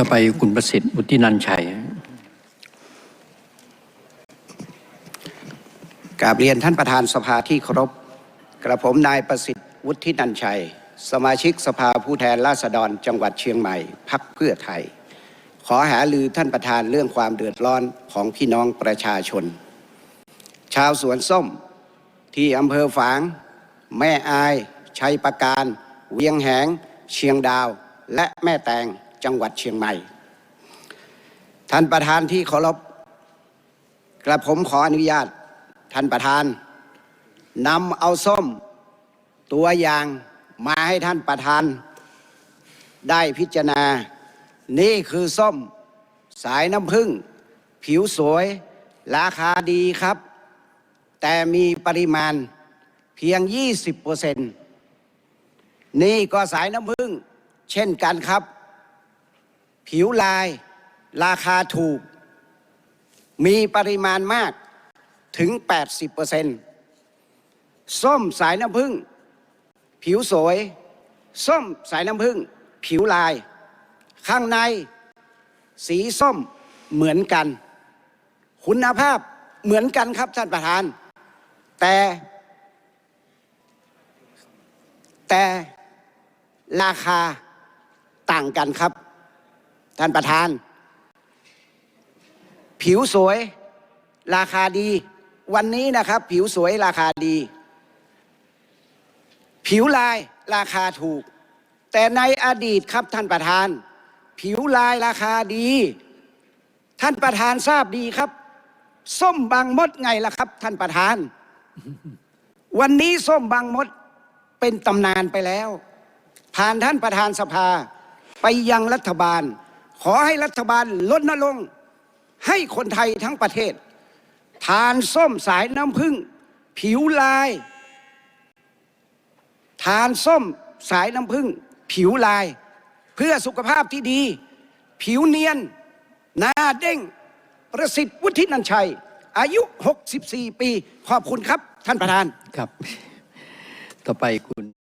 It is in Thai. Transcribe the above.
ต่อไปคุณประสิทธิ์วุฒินันชัยกราบเรียนท่านประธานสภาที่เคารพกระผมนายประสิทธิ์วุฒินันชัย สมาชิกสภาผู้แทนราษฎรจังหวัดเชียงใหม่พักเพื่อไทย ขอหาลือท่านประธานเรื่องความเดือดร้อนของพี่น้องประชาชน ชาวสวนส้มที่อำเภอฝาง แม่อาย ชัยประการ เวียงแหง เชียงดาว และแม่แตง จังหวัดเชียงใหม่ ท่านประธานที่เคารพกระผมขออนุญาตท่านประธานนำเอาส้มตัวอย่างมาให้ท่านประธาน ได้พิจารณา นี่คือส้มสายน้ำผึ้งผิวสวย ราคาดีครับ แต่มีปริมาณเพียง 20%นี่ก็สายน้ำผึ้งเช่นกันครับ ผิวลาย ราคาถูก มีปริมาณมากถึง 80%ส้มสายน้ำผึ้งผิวสวย ส้มสายน้ำผึ้งผิวลาย ข้างใน สีส้มเหมือนกัน คุณภาพเหมือนกันครับท่านประธาน แต่ แต่ราคาต่างกันครับ ท่านประธาน ผิวสวย ราคาดี วันนี้นะครับ ผิวสวยราคาดี ผิวลายราคาถูก แต่ในอดีตครับท่านประธาน ผิวลายราคาดี ท่านประธานทราบดีครับ ส้มบางมดไงล่ะครับ ท่านประธาน วันนี้ส้มบางมดเป็นตำนานไปแล้ว ผ่านท่านประธานสภาไปยังรัฐบาล ขอให้รัฐบาลลดนรงให้คนไทยทั้งประเทศ ทานส้มสายน้ำผึ้งผิวลาย ทานส้มสายน้ำผึ้งผิวลาย เพื่อสุขภาพที่ดี ผิวเนียน หน้าเด้ง ประสิทธิ์วุฒินันชัย อายุ 64 ปี ขอบคุณครับท่านประธานครับ ต่อไปคุณ